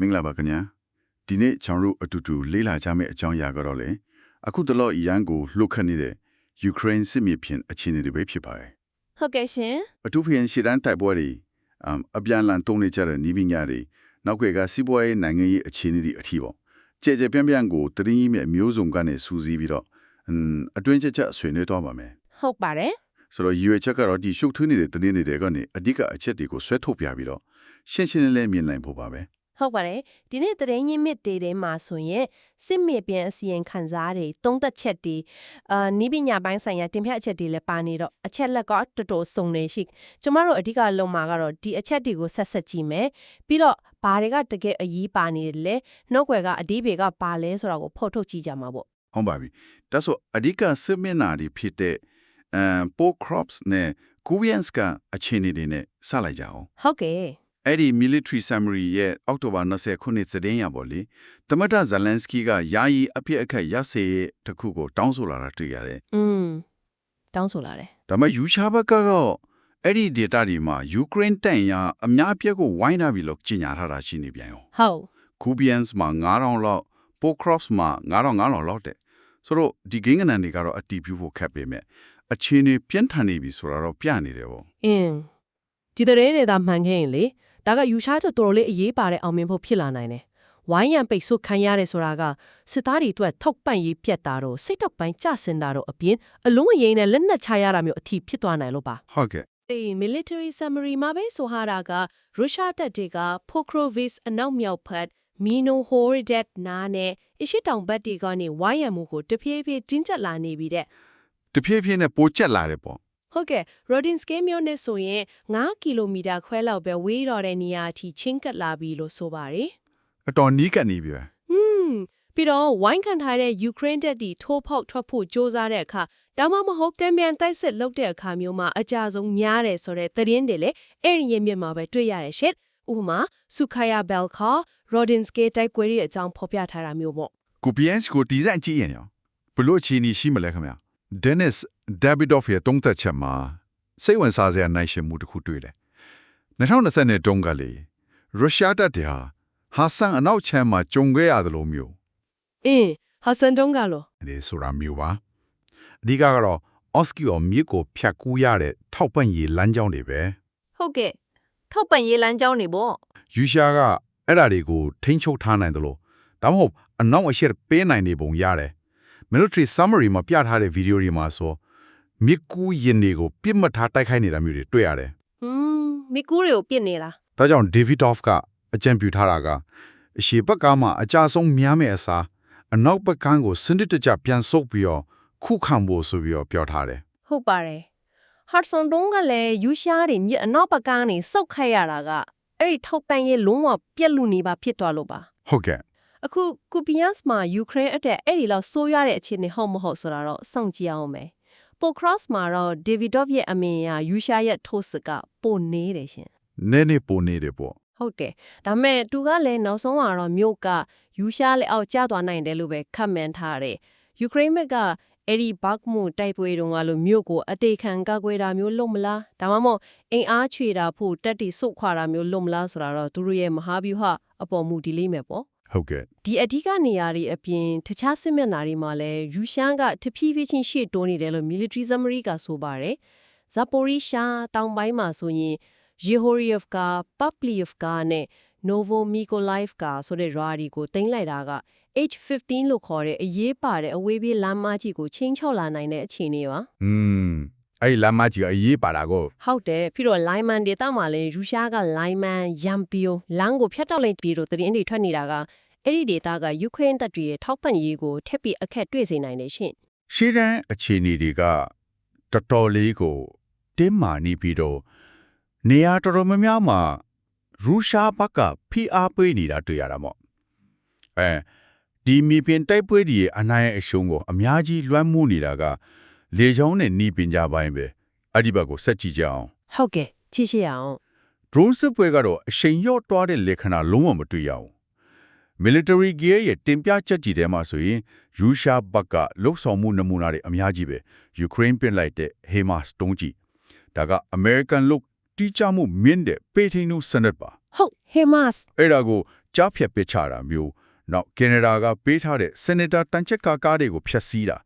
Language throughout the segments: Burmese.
မင်္ဂလာပါခင်ဗျာဒီနေ့ကျွန်တော်တို့အတူတူလေ့လာကြမယ့်အကြောင်းအရာကတော့လေအခုတလော့အီရန်ကိုလှုပ်ခတ်နေတဲ့ယူကရိန်းစစ်မြေပြင်အခြေအနေတွေပဲဖြစ်ပါတယ်ဟုတ်ကဲ့ရှင်အထူးဖြင့်ရှေ့တန်းတိုက်ပွဲတွေအမ်အပြန်အလှန်တုံးနေကြတဲ့နီးပညာတွေနောက်ွယ်ကစီးပွားရေးနိုင်ငံရေးအခြေအနေတွေအထီးပေါ့ကြဲကြဲပြန့်ပြန့်ကိုတတိယမြအမျိုးစုံကနေစူးစီးပြီးတော့အမ်အတွင်းချက်ချက်ဆွေးနွေးတော့ပါမယ်ဟုတ်ပါတယ်ဆိုတော့ရွေချက်ကတော့ဒီရှုပ်ထွေးနေတဲ့တင်းနေတဲ့ကနေအဓိကအချက်တွေကိုဆွဲထုတ်ပြပြီးတော့ရှင်းရှင်းလင်းလင်းမြင်နိုင်ဖို့ပါပဲ ဟုတ်ပါတယ်ဒီနေ့တရင်ရင်းမြစ်တေထဲမှာဆိုရင်စစ်မြေပြင်အစီရင်ခံစားတွေတုံးသက်ချက်တွေအာနီးပညာပိုင်းဆိုင်ရာတင်ပြအချက်တွေလည်းပါနေတော့အချက်လက်ကတော်တော်စုံနေရှိကျမတို့အဓိကလုံမှာကတော့ဒီအချက်တွေကိုဆက်ဆက်ကြည့်မယ်ပြီးတော့ဘာတွေကတကယ်အရေးပါနေတယ်လဲနှုတ်ွယ်ကအဒီဘေကပါလဲဆိုတာကိုဖော်ထုတ်ကြည့်ကြမှာပေါ့ဟုတ်ပါပြီဒါဆိုအဓိကစစ်မျက်နှာတွေဖြစ်တဲ့အဲပို crops နဲ့ Kubians ကအခြေအနေတွေနဲ့စလိုက်ကြအောင်ဟုတ်ကဲ့ အဲ့ဒီ military summary ရဲ့အောက်တိုဘာ20ခုနှစ်သတင်းရပါလေတမတဇလန်စကီကယာယီအဖြစ်အခက်ရပ်စေရဲ့တစ်ခုကိုတောင်းဆိုလာတာတွေ့ရတယ်อืมတောင်းဆိုလာတယ်ဒါပေမဲ့ယူရှာဘက်ကတော့အဲ့ဒီ data တွေမှာ Ukraine တန်ရအများအပြားကိုဝိုင်းထားပြီးလို့ကြီးညာထားတာရှိနေပြန်ရောဟုတ် Kubians မှာ9000လောက် Po Crops မှာ9000လောက်တဲ့ဆိုတော့ဒီဂိမ်းကနန်တွေကတော့အတီးပြဖို့ခက်ပေမဲ့အခြေအနေပြင်းထန်နေပြီဆိုတာတော့ပြနေတယ်ဗောအင်းဒီတဲ့ရဲနေတာမှန်ခဲ့ရင်လေ ဒါကယူရှားတော်တော်လေးအရေးပါတဲ့အောင်မြင်ဖို့ဖြစ်လာနိုင်တယ်ဝိုင်းရံပိတ်ဆို့ခံရတယ်ဆိုတာကစစ်သားတွေအတွက်ထောက်ပံ့ရေးပြတ်တာတော့စိတ်တော့ပိုင်းကြဆင်တာတော့အပြင်အလုံးအရင်နဲ့လက်နက်ချရတာမျိုးအထီးဖြစ်သွားနိုင်လို့ပါဟုတ်ကဲ့အေး military summary မှာပဲဆိုဟာတာကရုရှားတပ်တွေက Pokrovsk အနောက်မြောက်ဖက် Mino Horidet နားနဲ့အရှိတောင်ဘက်တီကနေဝိုင်းရံမှုကိုတဖြည်းဖြည်းတင်းကျပ်လာနေပြီတဲ့တဖြည်းဖြည်းနဲ့ပိုကျက်လာတယ်ပေါ့ ဟုတ်ကဲ့ Rodinske မြို့နဲ့ဆိုရင်9ကီလိုမီတာခွဲလောက်ပဲဝေးတော့တဲ့နေရာအထိချင်းကပ်လာပြီလို့ဆိုပါတယ်အတော်နီးကပ်နေပြီပဲ။ဟွန်းပြီးတော့ဝိုင်းခံထားတဲ့ Ukraine တပ်တီထိုးဖောက်ထွက်ဖို့စ조사တဲ့အခါဒါမှမဟုတ်တံပြန်တိုက်စစ်လုပ်တဲ့အခါမျိုးမှာအကြဆုံးများတယ်ဆိုတဲ့သတင်းတွေလည်းအဲ့ဒီရမြစ်မှာပဲတွေ့ရတယ်ရှင့်။ဥပမာ Sukhaya Belka Rodinske တိုက်ကွဲရဲ့အကြောင်းဖော်ပြထားတာမျိုးပေါ့ကို PS ကိုတီးစန့်ကြည့်ရင်ရောဘလို့ချီနီရှိမလဲခင်ဗျာ Dennis Davidoff ရဲ့တုံးသက်ချက်မှာစိတ်ဝင်စားစရာနိုင်ရှင်မှုတစ်ခုတွေ့တယ်2020နဲ့တုန်းကလေရုရှားတပ်တွေဟာဟာဆန်အနောက်ချမ်းမှာကြုံခဲ့ရတယ်လို့မျိုး။အင်းဟာဆန်တုံးကလို့ဒီဆိုတာမျိုးပါအဓိကကတော့ Oskio မြစ်ကိုဖြတ်ကူးရတဲ့ထောက်ပံ့ရေးလမ်းကြောင်းတွေပဲဟုတ်ကဲ့ထောက်ပံ့ရေးလမ်းကြောင်းတွေပေါ့ယူရှာကအဲ့ဒါတွေကိုထိန်းချုပ်ထားနိုင်တယ်လို့ဒါမှမဟုတ်အနောက်အရှေ့ပေးနိုင်နေပုံရတယ် military summary မှာပြထားတဲ့ဗီဒီယိုတွေမှာဆို မြစ်ကူးရင်တွေကိုပြစ်မှတ်ထားတိုက်ခိုက်နေတာမျိုးတွေတွေ့ရတယ်။ဟွန်းမိကူးတွေကိုပြစ်နေတာ။ဒါကြောင့် Davidoff ကအကြံပြုထားတာကအရှေ့ဘက်ကမှအကြဆုံးများမဲ့အစားအနောက်ဘက်ကကိုစနစ်တကျပြန်ဆုပ်ပြီးတော့ခုခံဖို့ဆိုပြီးတော့ပြောထားတယ်ဟုတ်ပါတယ်ဟတ်ဆွန်တုံးကလည်းယူရှားတွေမြစ်အနောက်ဘက်ကနေစောက်ခတ်ရတာကအဲ့ဒီထောက်ပံ့ရေးလုံးဝပြက်လူနေပါဖြစ်သွားလို့ပါ။ဟုတ်ကဲ့အခုကူပီယန်စ်မှာယူကရိန်းအတက်အဲ့ဒီလောက်ဆိုးရတဲ့အခြေအနေဟုတ်မဟုတ်ဆိုတာတော့စောင့်ကြည့်အောင်မယ် ပိုခရော့စ်မှာတော့ဒေဗီဒေါ့ဖ်ရဲ့အမင်အရယူရှားရဲ့ထိုးစစ်ကပိုနေတယ်ရှင်။နည်းနည်းပိုနေတယ်ပေါ့ဟုတ်တယ်ဒါပေမဲ့သူကလည်းနောက်ဆုံးကတော့မြို့ကယူရှားလက်အောက်ကျသွားနိုင်တယ်လို့ပဲခန့်မှန်းထားတယ်ယူကရိန်းဘက်ကအဲ့ဒီဘတ်မှုတိုက်ပွဲတုန်းကလို့မြို့ကိုအသေးခံကာကွယ်တာမျိုးလုပ်မလားဒါမှမဟုတ်အင်အားချွေတာဖို့တက်တီစုတ်ခွာတာမျိုးလုပ်မလားဆိုတာတော့သူတို့ရဲ့မဟာဗျူဟာအပေါ်မူတည်လိမ့်မယ်ပေါ့။ ဟုတ်ကဲ့ဒီအဓိကနေရာတွေအပြင်တခြားစစ်မျက်နှာတွေမှာလည်းယူရှန်ကတဖြည်းဖြည်းချင်းရှေ့တိုးနေတယ်လို့ military summary ကဆိုပါတယ်။ Zaporizhzhia တောင်ပိုင်းမှာဆိုရင် Yehoriyevka, Pavliyevka နဲ့ Novomykolaiivka ဆိုတဲ့ရွာတွေကိုတင်လိုက်တာက H15 လို့ခေါ်တဲ့အရေးပါတဲ့အဝေးပြေးလမ်းမကြီးကိုချင်းချောက်လာနိုင်တဲ့အခြေအနေပါ။อืมအဲ့ဒီလမ်းမကြီးကအရေးပါတာကိုဟုတ်တယ်ပြီးတော့ Lyman ဒေသမှာလည်းရုရှားက Lyman, Yampio လမ်းကိုဖျက်တောက်လိုက်ပြီးတော့သတင်းတွေထွက်နေတာက အဲ့ဒီဒေသကယူကရိန်းတပ်တွေရဲ့ထောက်ပံ့ရေးကိုထပ်ပြီးအခက်တွေ့စေနိုင်တယ်ရှင်ရှေ့တန်းအခြေအနေတွေကတော်တော်လေးကိုတင်းမာနေပြီးတော့နေရာတော်တော်များများမှာရုရှားဘက်ကဖိအားပေးနေတာတွေ့ရတာမို့အဲဒီမီပင်တိုက်ပွဲဒီရဲ့အနိုင်အရှုံးကိုအများကြီးလွှမ်းမိုးနေတာကလေချောင်းနဲ့နီးပင်ကြပိုင်းပဲအဲ့ဒီဘက်ကိုဆက်ကြည့်ကြအောင်ဟုတ်ကဲ့ကြည့်ရှရအောင် drone စစ်ပွဲကတော့အရှိန်လျော့တွားတဲ့လက္ခဏာလုံးဝမတွေ့ရဘူး military gear ရဲ့တင်ပြချက်ကြီးထဲမှာဆိုရင်ရုရှားဘက်ကလှုပ်ဆောင်မှုနမူနာတွေအများကြီးပဲ Ukraine ပြင်လိုက်တဲ့ HIMARS တုံးကြီးဒါက American look တီးချမှုမြင့်တဲ့ပေထိန်နုစနစ်ပါဟုတ်ဟေမတ်အဲ့ဒါကိုကြားဖြတ်ပစ်ချတာမျိုးနောက်ကနေဒါကပေးထားတဲ့စနီတာတန်ချက်ကာကားတွေကိုဖျက်ဆီးတာ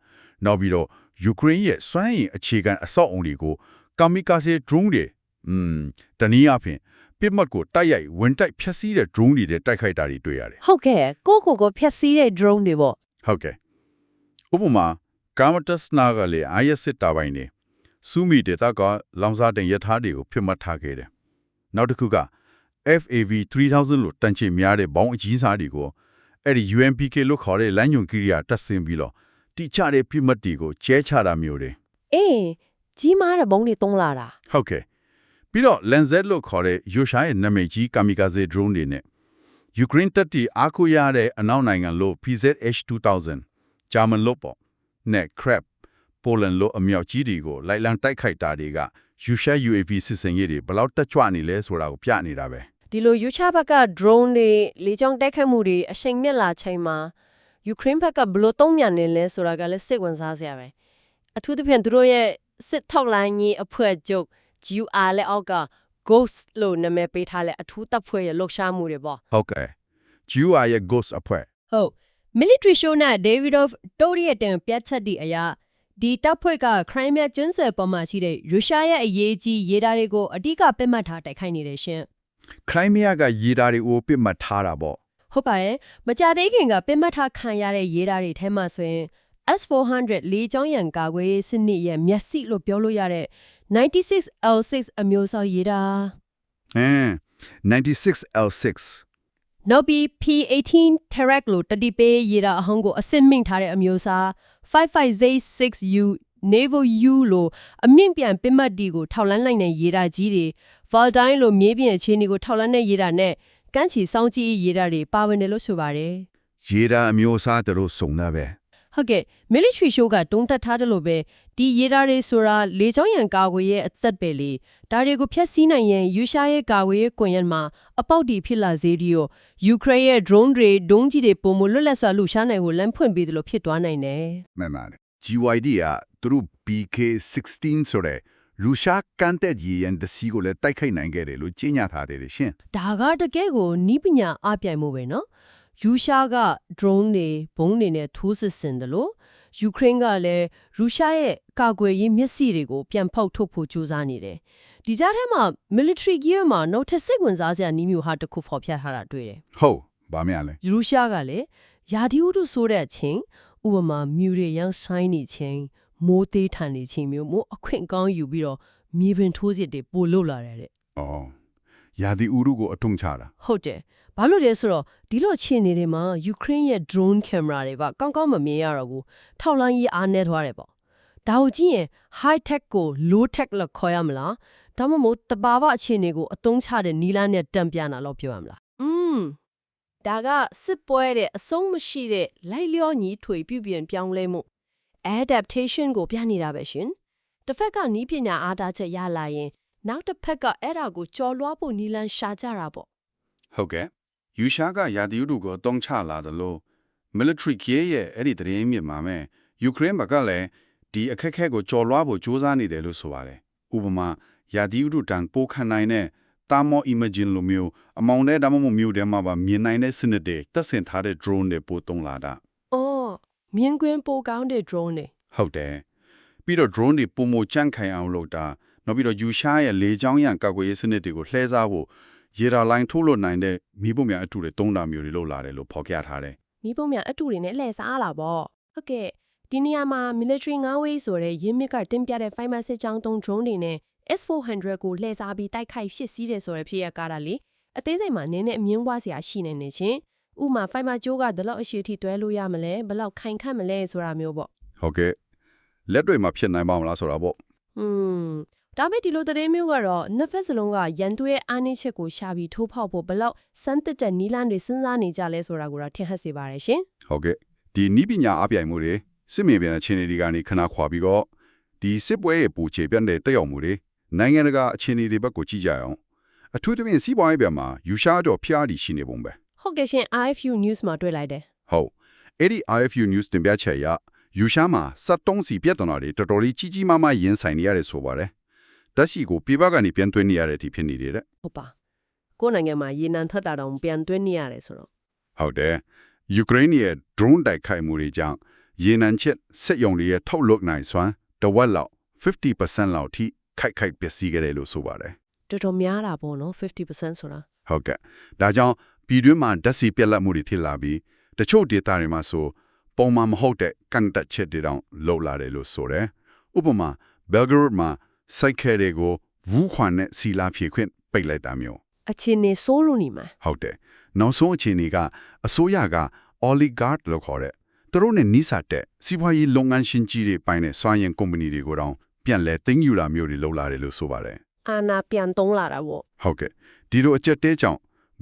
နောက်ပြီးတော့ယူကရိန်းရဲ့စွမ်းရည်အခြေခံအဆောက်အုံတွေကိုကာမီကာဆေ drone တွေอืมတနည်းအားဖြင့် ပစ်မှတ်ကိုတိုက်ရိုက်ဝင်တိုက်ဖျက်ဆီးတဲ့ drone တွေနဲ့တိုက်ခိုက်တာတွေတွေ့ရတယ်ဟုတ်ကဲ့ကိုကိုကိုဖျက်ဆီးတဲ့ drone တွေပေါ့ဟုတ်ကဲ့ဥပမာကာမတစနာကလည်းအာရစစ်တာပိုင်းနေစူမီဒေတာကလောင်စာတင်ရထားတွေကိုဖြစ်မှတ်ထားခဲ့တယ်နောက်တစ်ခုက FAV 3000လို့တန်ချေများတဲ့ဘောင်းအကြီးစားတွေကိုအဲ့ဒီ UMPK လို့ခေါ်တဲ့လမ်းညွန်ကိရိယာတက်ဆင်းပြီးတော့တိကျတဲ့ပြစ်မှတ်တွေကိုကျဲချတာမျိုးတွေအေးကြီးမားတဲ့ဘုံတွေတုံးလာတာဟုတ်ကဲ့ ပြီးတော့ Lancet လို့ခေါ်တဲ့ယူရှာရဲ့နာမည်ကြီး kamikaze drone တွေနဲ့ Ukraine တပ်တီအားကိုးရတဲ့အနောက်နိုင်ငံလို့ PZH2000 ဂျာမန်လို့ပေါ့နဲ့ Crab Poland လို့အမြောက်ကြီးတွေကိုလိုက်လံတိုက်ခိုက်တာတွေကယူရှာ UAV စစ်စင်ရေးတွေဘယ်လောက်တက်ကြွနေလဲဆိုတာကိုပြနေတာပဲဒီလိုယူချဘက်က drone တွေလေကြောင်းတိုက်ခတ်မှုတွေအချိန်မြင့်လာချိန်မှာယူကရိန်းဘက်ကဘယ်လို့တုံ့ပြန်နေလဲဆိုတာကလည်းစိတ်ဝင်စားစရာပဲအထူးသဖြင့်သူတို့ရဲ့စစ်ထောက်လိုင်းကြီးအဖွဲ့ချုပ် GUR လက်အောက်က Ghost လို့နာမည်ပေးထားတဲ့အထူးတပ်ဖွဲ့ရဲ့လှုပ်ရှားမှုတွေပေါ့ဟုတ်ကဲ့ GUI ရဲ့ Ghost အဖွဲ့ဟုတ် military show နဲ့ Davidov တိုရီရဲ့တင်ပြတ်ချက်ဒီအရာဒီတပ်ဖွဲ့က Crimea ကျွန်းဆွယ်ပေါ်မှာရှိတဲ့ရုရှားရဲ့အရေးကြီးရေးတာတွေကိုအဓိကပစ်မှတ်ထားတိုက်ခိုက်နေတယ်ရှင် Crimea ကရေးတာတွေကိုပြစ်မှတ်ထားတာပေါ့ဟုတ်ပါတယ်မကြသေးခင်ကပစ်မှတ်ထားခံရတဲ့ရေးတာတွေထဲမှာဆိုရင် S400 လေးချောင်းရန်ကာကွယ်ရေးစနစ်ရဲ့မျက်စိလို့ပြောလို့ရတဲ့ 96L6 အမျိုးအစားရေးတာဟမ် 96L6 နောက်ပြီး P18 Terrac လို့တတိပေးရေးတာအဟောင်းကိုအစစ်မိန့်ထားတဲ့အမျိုးအစား 55Z6U Naval U လို့အမြင့်ပြန်ပစ်မှတ်ဒီကိုထောက်လန်းနိုင်တဲ့ရေးတာကြီးတွေ Valdine လို့မြေပြင်အခြေအနေကိုထောက်လန်းတဲ့ရေးတာနဲ့ကန်းချီစောင်းကြီးရေးတာတွေပါဝင်တယ်လို့ဆိုပါတယ်ရေးတာအမျိုးအစားတို့စုံတာပဲ ဟုတ်ကဲ့ military show ကတုံးတက်ထားတယ်လို့ပဲဒီရေးတာတွေဆိုတာလေချောင်းရန်ကာကွယ်ရဲ့အသက်ပဲလေဒါတွေကိုဖျက်ဆီးနိုင်ရင်ယူရှားရဲ့ကာကွယ်ရေးကွန်ရက်မှာအပေါက်တီဖြစ်လာစေဒီကိုယူကရိန်းရဲ့ drone တွေဒုံးကြီးတွေပုံမလွတ်လပ်စွာလှူရှားနိုင်ကိုလမ်းဖွင့်ပေးတယ်လို့ဖြစ်သွားနိုင်တယ်မှန်ပါတယ် GYD ကသူတို့ BK16 ဆိုတဲ့ရုရှားကန်တက်ကြီးရန်တစီကိုလည်းတိုက်ခိုက်နိုင်ခဲ့တယ်လို့ကြေညာထားတယ်လေရှင်ဒါကတကယ်ကိုနီးပညာအပြိုင်မှုပဲနော် ယူရှားက drone တွေဘုံတွေနဲ့ထိုးစစ်ဆင်တယ်လို့ယူကရိန်းကလည်းရုရှားရဲ့ကာကွယ်ရေးမျက်စိတွေကိုပြန်ဖောက်ထုတ်ဖို့ကြိုးစားနေတယ်ဒီကြားထဲမှာ military gear မှာနောက်ထပ်စိတ်ဝင်စားစရာနီးမျိုးဟာတစ်ခုဖော်ပြထားတာတွေ့တယ်ဟုတ်ဗာမရလဲရုရှားကလည်းယာဒီဥတုဆိုတဲ့အချိန်ဥပမာမြူတွေရန်ဆိုင်နေချိန်မိုးသေးထန်နေချိန်မျိုးမိုးအခွင့်ကောင်းယူပြီးတော့မြေပြင်ထိုးစစ်တွေပို့လုလာတယ်တဲ့ဩယာဒီဥရုကိုအထုံချတာဟုတ်တယ် ဘာလို့လဲဆိုတော့ဒီလိုအခြေအနေတွေမှာယူကရိန်းရဲ့ drone camera တွေကကောင်းကောင်းမမြင်ရတော့ဘူးထောက်လိုင်းကြီးအားနေသွားတယ်ပေါ့ဒါကိုကြည့်ရင် high tech ကို low tech လို့ခေါ်ရမလားဒါမှမဟုတ်တဘာဝအခြေအနေကိုအသုံးချတဲ့နီလာနဲ့တံပြန်တာလို့ပြောရမလားอืมဒါကစစ်ပွဲတဲ့အဆုံးမရှိတဲ့လိုက်လျောညီထွေပြုပြင်ပြောင်းလဲမှု adaptation ကိုပြနေတာပဲရှင်တစ်ဖက်ကနီးပညာအားသားချက်ရလာရင် နောက်တစ်ဖက်ကအဲ့ဒါကိုကြော်လွှားဖို့နီလန်ရှာကြတာပေါ့ဟုတ်ကဲ့ ယူရှားကယာဒီဥရုကိုတုံးချလာတယ်လို့ military gear ရဲ့အဲ့ဒီတရင်မြစ်မှာမဲ့ယူကရိန်းဘက်ကလည်းဒီအခက်အခဲကိုကြော်လွှားဖို့ကြိုးစားနေတယ်လို့ဆိုပါတယ်ဥပမာယာဒီဥရုတန်ပိုခန်နိုင်တဲ့တာမော imagine လိုမျိုးအမောင်တဲ့ဒါမှမဟုတ်မြို့ထဲမှာပါမြင်နိုင်တဲ့စနစ်တွေတက်ဆင်ထားတဲ့ drone တွေပို့တုံးလာတာအော်မြင်ကွင်းပိုကောင်းတဲ့ drone တွေဟုတ်တယ်ပြီးတော့ drone တွေပုံမကြန့်ခိုင်အောင်လုပ်တာနောက်ပြီးတော့ယူရှားရဲ့လေကြောင်းရန်ကာကွယ်ရေးစနစ်တွေကိုလှည့်စားဖို့ ရေဒါလိုင်းထုတ်လို့နိုင်တဲ့မိဖို့များအထူတွေတုံးတာမျိုးတွေလုပ်လာတယ်လို့ဖော်ပြထားတယ်မိပုံများအတူတွေနဲ့လှည့်စားလာပေါ့ဟုတ်ကဲ့ဒီနေရာမှာ military 9 way ဆိုတဲ့ရင်းမြစ်ကတင်ပြတဲ့ fiber စစ်ကြောင်းသုံး drone တွေနဲ့ S400 ကိုလှည့်စားပြီးတိုက်ခိုက်ဖြစ်စည်းတယ်ဆိုတဲ့ဖြစ်ရကားတာလေအသေးစိတ်မှာနည်းနည်းအမြင်ပွားစရာရှိနေနေချင်းဥမာ fiber ကြိုးကဘယ်လောက်အရှိထိတွဲလို့ရမလဲဘယ်လောက်ခိုင်ခန့်မလဲဆိုတာမျိုးပေါ့ဟုတ်ကဲ့လက်တွေမှာဖြစ်နိုင်ပါမလားဆိုတာပေါ့ဟွန်း ဒါပေမဲ့ဒီလိုသတင်းမျိုးကတော့နှစ်ဖက်စလုံးကရန်သူရဲ့အားနည်းချက်ကိုရှာပြီးထိုးဖောက်ဖို့ဘယ်လောက်စမ်းသစ်တဲ့နီလန်းတွေစဉ်းစားနေကြလဲဆိုတာကိုတော့ထင်ဟပ်စေပါတယ်ရှင်ဟုတ်ကဲ့ဒီနီးပညာအပြိုင်မှုတွေစစ်မြေပြင်အခြေအနေတွေကနေခဏခွာပြီးတော့ဒီစစ်ပွဲရဲ့ပူချေပြန့်တဲ့တက်ရောက်မှုတွေနိုင်ငံတကာအခြေအနေတွေဘက်ကိုကြည့်ကြအောင်အထူးသဖြင့်စီးပွားရေးပြန်မှာယူရှားတော့ဖျားတီရှိနေပုံပဲဟုတ်ကဲ့ရှင် IFU news မှာတွေ့လိုက်တယ်ဟုတ်အဲ့ဒီ IFU news တင်ပြချက်အရယူရှားမှာစက်တုံးစီပြဿနာတွေတော်တော်လေးကြီးကြီးမားမားရင်ဆိုင်နေရတယ်ဆိုပါတယ် တက်ရှိကိုပြပကနေပြန်သွင်းနေရတဲ့အထိဖြစ်နေတယ်တဲ့ဟုတ်ပါကိုယ့်နိုင်ငံမှာရေနံထွက်တာတောင်ပြန်သွင်းနေရတယ်ဆိုတော့ဟုတ်တယ်ယူကရိန်းရဲ့ drone တိုက်ခိုက်မှုတွေကြောင့်ရေနံချက်စစ်ရုံတွေရဲ့ထုတ်လုပ်နိုင်စွမ်းတစ်ဝက်လောက်50%လောက်ထိခိုက်ခိုက်ပျက်စီးခဲ့တယ်လို့ဆိုပါတယ်တော်တော်များတာပေါ့နော်50%ဆိုတာဟုတ်ကဲ့ဒါကြောင့်ပြည်တွင်းမှာဓာတ်ဆီပြက်လက်မှုတွေဖြစ်လာပြီးတချို့ဒေသတွေမှာဆိုပုံမှန်မဟုတ်တဲ့ကန်တက်ချက်တွေတောင်လှုပ်လာတယ်လို့ဆိုတယ်ဥပမာဘယ်ဂရိုဒ်မှာ စိုက်ခဲတွေကိုဝူးခွန်နဲ့စီလာဖြည့်ခွင့်ပိတ်လိုက်တာမျိုးအချင်းနေစိုးလို့နေမှာဟုတ်တယ်နောက်ဆုံးအခြေအနေကအစိုးရက oligarch လို့ခေါ်တဲ့သူတို့နဲ့နှိစတဲ့စီးပွားရေးလုပ်ငန်းရှင်ကြီးတွေပိုင်းတဲ့စွမ်းရင်ကုမ္ပဏီတွေကိုတောင်ပြန်လဲသိမ်းယူတာမျိုးတွေလုပ်လာတယ်လို့ဆိုပါတယ်အာနာပြန်သုံးလာတာပေါ့ဟုတ်ကဲ့ဒီလိုအချက်တဲကြောင့်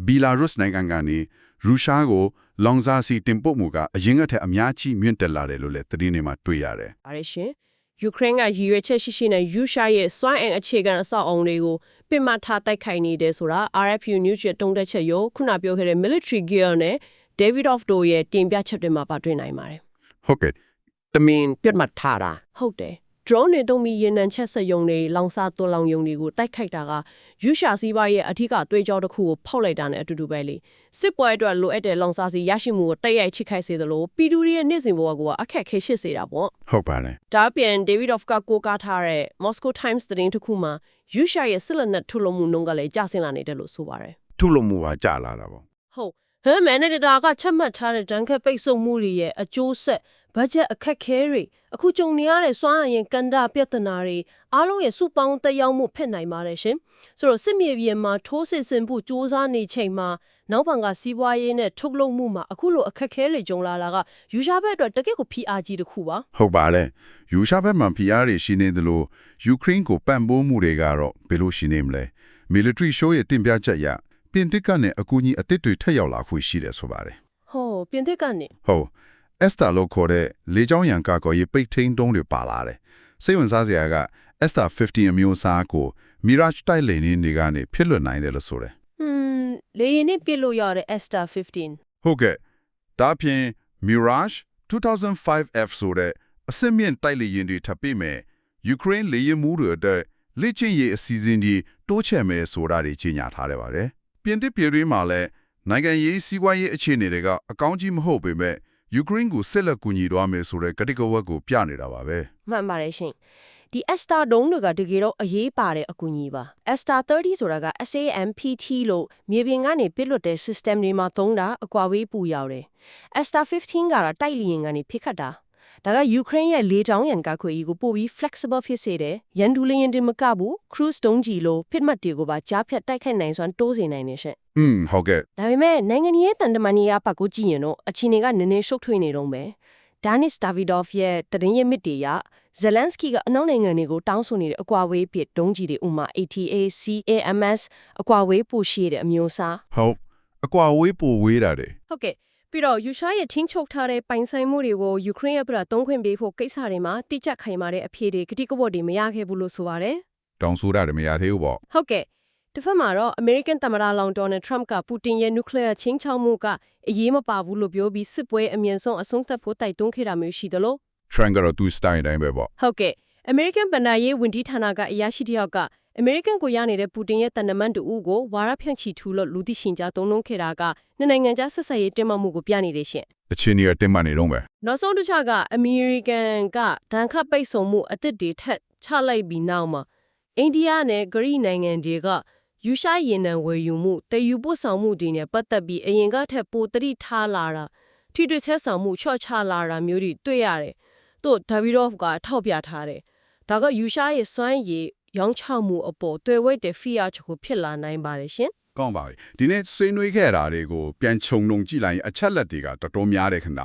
ဘီလာရုစ်နိုင်ငံကနေရုရှားကိုလောင်စာစီတင်ပို့မှုကအရင်ကထက်အများကြီးမြင့်တက်လာတယ်လို့လည်းသတင်းတွေမှာတွေ့ရတယ်။ပါတယ်ရှင်။ ယူကရိန်းကရည်ရွယ်ချက်ရှိရှိနဲ့ယူရှားရဲ့စွမ်းအင်အခြေခံအဆောက်အအုံတွေကိုပင်မထားတိုက်ခိုက်နေတယ်ဆိုတာ RFU News ရဲ့တုံးတက်ချက်ရောခုနပြောခဲ့တဲ့ military gear နဲ့ David of တို့ရဲ့တင်ပြချက်တွေမှာပါတွေ့နိုင်ပါတယ်ဟုတ်ကဲ့။တမင်ပြတ်မှတ်ထားတာဟုတ်တယ်။ drone နဲ့တုံးပြီးရေနံချက်ဆက်ယုံတွေလောင်စာသွလောင်ယုံတွေကိုတိုက်ခိုက်တာကယူရှာစီးပွားရဲ့အထူးအသွေးကြောတစ်ခုကိုဖောက်လိုက်တာနဲ့အတူတူပဲလေစစ်ပွဲအတွက်လိုအပ်တဲ့လောင်စာစီရရှိမှုကိုတိုက်ရိုက်ချိခိုက်စေသလိုပြည်သူတွေရဲ့နေ့စဉ်ဘဝကိုအခက်ခဲရှစ်စေတာပေါ့ဟုတ်ပါတယ်ဒါအပြင် David of ကကိုကားထားတဲ့ Moscow Times သတင်းတစ်ခုမှာယူရှာရဲ့စစ်လက်နက်ထုတ်လုပ်မှုနှုန်းကလည်းကျဆင်းလာနေတယ်လို့ဆိုပါတယ်ထုတ်လို့မှုပါကြလာတာပေါ့။ဟုတ်ဟမ်မန်နေဒါကချက်မှတ်ထားတဲ့ဒဏ်ခတ်ပိတ်ဆို့မှုတွေရဲ့အကျိုးဆက် ဘတ်ဂျက်အခက်ခဲတွေအခုကြုံနေရတဲ့စွမ်းအင်ကန်တာပြဿနာတွေအားလုံးရဲ့စုပေါင်းတက်ရောက်မှုဖြစ်နိုင်ပါတယ်ရှင်။ဆိုတော့စစ်မြေပြင်မှာထိုးစစ်ဆင်ဖို့စ조사နေချိန်မှာနောက်ဘန်ကစီးပွားရေးနဲ့ထုတ်လုပ်မှုမှာအခုလိုအခက်ခဲတွေကြုံလာတာကယူရှာဘက်အတွက်တကယ့်ကို PR ကြီးတစ်ခုပါဟုတ်ပါတယ်ယူရှားဘက်မှာဖိအားတွေရှိနေသလိုယူကရိန်းကိုပံ့ပိုးမှုတွေကတော့ဘယ်လိုရှိနေမလဲ military show ရဲ့တင်ပြချက်အရပြင်သစ်ကနေအကူအညီအသစ်တွေထပ်ရောက်လာခွင့်ရှိတယ်ဆိုပါတယ်။ဟောပြင်သစ်ကနေဟုတ် Esther လို့ခေါ်တဲ့လေကြောင်းရန်ကာကွယ်ရေးပိတ်ထိန်တုံးတွေပါလာတယ်စိတ်ဝင်စားစရာက Esther 50အမျိုးအစားကို Mirage တိုက်လေယာဉ်တွေကနေဖြစ်လွတ်နိုင်တယ်လို့ဆိုတယ်ဟွန်းလေရင်နဲ့ပြစ်လို့ရတဲ့ Esther 15ဟုတ်ကဲ့ဒါအပြင် Mirage 2005F ဆိုတဲ့အစစ်မြင့်တိုက်လေယာဉ်တွေထပ်ပြီးမယ်ယူကရိန်းလေယာဉ်မှုတွေအတွက်လေ့ကျင့်ရေးအစီအစဉ်တွေတိုးချဲ့မယ်ဆိုတာတွေကြီးညာထားတယ်ပါတယ်ပြင်သစ်ပြည်တွင်းမှာလည်းနိုင်ငံရေးစီးပွားရေးအခြေအနေတွေကအကောင်းကြီးမဟုတ်ပေမဲ့ ယူကရိန်းကိုစစ်လက်ကူညီသွားမယ်ဆိုတဲ့ကတိကဝတ်ကိုပြနေတာပါပဲမှန်ပါတယ်ရှင်ဒီ Esther ဒုံးတွေကတကယ်တော့အရေးပါတဲ့အကူအညီပါ Esther 30ဆိုတာက SAMPT လို့မြေပြင်ကနေပြစ်လွတ်တဲ့ system တွေမှာသုံးတာအကွာဝေးပူရောက်တယ် Esther 15ကတော့တိုက်လျင်ကနေဖိခတ်တာ ဒါက Ukraine ရဲ့လေကြောင်းရန်ကာကွယ်ရေးကိုပို့ပြီး flexible ဖြစ်စေတယ်ရန်ဒူလျင်တင်မကဘူး cruise ဒုံးကြီးလို့ဖိမှတ်တွေကိုပါကြားဖြတ်တိုက်ခိုက်နိုင်စွမ်းတိုးစေနိုင်နေရှင့်อืมဟုတ်ကဲ့ဒါပေမဲ့နိုင်ငံရေးတန်တမန်ရေးအပတ်ကိုကြည့်ရင်တော့အခြေအနေကနည်းနည်းရှုပ်ထွေးနေတော့မယ်။ဒါနစ်ဒါဗီဒေါဖ်ရဲ့တရင်ရမြစ်တွေရဇလန်စကီကအနောက်နိုင်ငံတွေကိုတောင်းဆိုနေတဲ့အကွာဝေးပစ်ဒုံးကြီးတွေဥမာ ATA CAMS အကွာဝေးပို့ရှိတဲ့အမျိုးအစားဟုတ်အကွာဝေးပိုဝေးတာတယ်ဟုတ်ကဲ့ ပြီးတော့ယူရှားရဲ့ထင်းချုပ်ထားတဲ့ပိုင်ဆိုင်မှုတွေကိုယူကရိန်းရဲ့ပြည်သုံးခွင့်ပေးဖို့ကိစ္စတွေမှာတိကျခိုင်မာတဲ့အဖြေတွေကတိကဝတ်တွေမရခဲ့ဘူးလို့ဆိုပါတယ်တောင်းဆိုတာတယ်မရသေးဘူးပေါ့ဟုတ်ကဲ့တစ်ဖက်မှာတော့ American သမ္မတလောင်ဒေါ်နယ်ထရမ့်ကပူတင်ရဲ့ nuclear ချင်းချောက်မှုကအရေးမပါဘူးလို့ပြောပြီးစစ်ပွဲအမြင့်ဆုံးအဆုံးသတ်ဖို့တိုက်တွန်းခဲ့တာမျိုးရှိသလို trend ကတော့သူ style တိုင်းပဲပေါ့ဟုတ်ကဲ့ American ဗန္ဒာရေးဝန်ကြီးဌာနကအရာရှိတစ်ယောက်က American ကိုရနေတဲ့ပူတင်ရဲ့တန်နမန်တူဦးကိုဝါရဖြန့်ချီထူလို့လူသိရှင်ကြားသုံးလုံးခဲ့တာကနှစ်နိုင်ငံကြားဆက်ဆံရေးတင်းမာမှုကိုပြနေတယ်ရှင်အချင်းကြီးကတင်မှနေတော့ပဲနောက်ဆုံးတစ်ချက်ကအမေရိကန်ကဒဏ်ခတ်ပိတ်ဆို့မှုအသစ်တွေထက်ချလိုက်ပြီးနောက်မှာအိန္ဒိယနဲ့ဂရိနိုင်ငံတွေကယူရှားရင်နံဝယ်ယူမှုတည်ယူပို့ဆောင်မှုတွေနဲ့ပတ်သက်ပြီးအရင်ကထက်ပိုတတိထားလာတာထိတွေ့ဆက်ဆောင်မှုချော့ချလာတာမျိုးတွေတွေ့ရတယ်။တို့ဒါဗီရော့ဖ်ကထောက်ပြထားတယ်။ဒါကယူရှားရဲ့စွမ်းရည် ရောင်းချမှုအပေါ်တွေ့ဝိတ်တဲ့ဖီယာချက်ကိုဖြစ်လာနိုင်ပါတယ်ရှင်။ကောင်းပါပြီဒီနေ့ဆွေးနွေးခဲ့တာတွေကိုပြန်ခြုံငုံကြည့်လိုက်ရင်အချက်လက်တွေကတော်တော်များတယ်ခဏ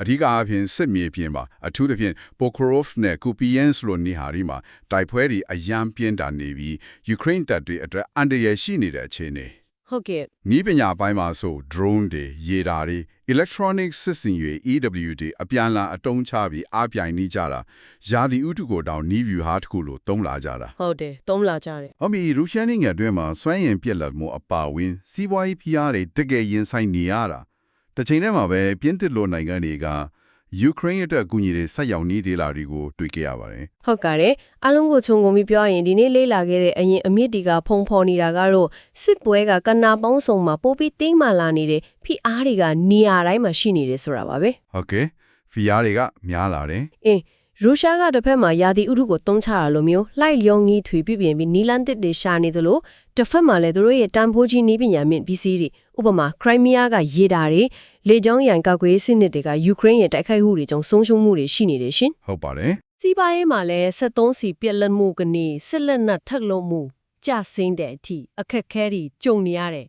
အဓိကအားဖြင့်စစ်မြေပြင်ပါအထူးသဖြင့် Pokrovsk နဲ့ Kupiansk လို့နေဟာဒီမှာတိုက်ပွဲတွေအယံပြင်းတာနေပြီးယူကရိန်းတပ်တွေအတွက်အန္တရာယ်ရှိနေတဲ့အခြေအနေ ဟုတ်ကဲ့နီးပညာပိုင်းမှာဆို drone တွေရေဒါတွေ electronic စစ်စင်တွေ EW တွေအပြန်အလာအတုံးချပြီးအပြိုင်နေကြတာယာဒီဥတုကိုတောင်နီးဗျူဟာတစ်ခုလို့သုံးလာကြတာဟုတ်တယ်သုံးလာကြတယ်။ဟောမီရုရှားနိုင်ငံအတွင်းမှာစွမ်းရင်ပြက်လက်မှုအပါအဝင် စီးပွားရေးဖိအားတွေတကယ်ရင်ဆိုင်နေရတာ။တစ်ချိန်တည်းမှာပဲပြင်းတစ်လိုနိုင်ငံတွေက ယူကရိန်းအတွက်အကူအညီတွေဆက်ရောက်နေသေးလာတွေကိုတွေ့ကြရပါတယ်ဟုတ်ကဲ့အားလုံးကိုခြုံငုံပြီးပြောရင်ဒီနေ့လေးလာခဲ့တဲ့အရင်အမြင့်တီကဖုံဖော်နေတာကတော့စစ်ပွဲကကနာပေါင်းစုံမှာပိုပြီးတင်းမာလာနေတဲ့ဖိအားတွေကနေရာတိုင်းမှာရှိနေတယ်ဆိုတာပါပဲဟုတ်ကဲ့ဖီယာတွေကများလာတယ်အင်း ရုရှားကတစ်ဖက်မှာယာတီဥရုကိုတုံးချတာလိုမျိုးလိုက်လျောငီးထွေပြပြင်ပြီးနီလန်တစ်တွေရှာနေသလိုတစ်ဖက်မှာလည်းသူတို့ရဲ့တန်ဖိုးကြီးနီးပညာမြင့်ပစ္စည်းတွေဥပမာခရိုင်းမီးယားကရေတာတွေလေကြောင်းရန်ကောက်ကွေးစစ်နစ်တွေကယူကရိန်းရဲ့တိုက်ခိုက်မှုတွေကြောင့်ဆုံးရှုံးမှုတွေရှိနေတယ်ရှင်ဟုတ်ပါတယ်စီးပွားရေးမှာလည်း73စီပြက်လက်မှုကနေစစ်လက်နက်ထက်လုံးမှုကြဆင်းတဲ့အထိအခက်ခဲတွေကြုံနေရတယ်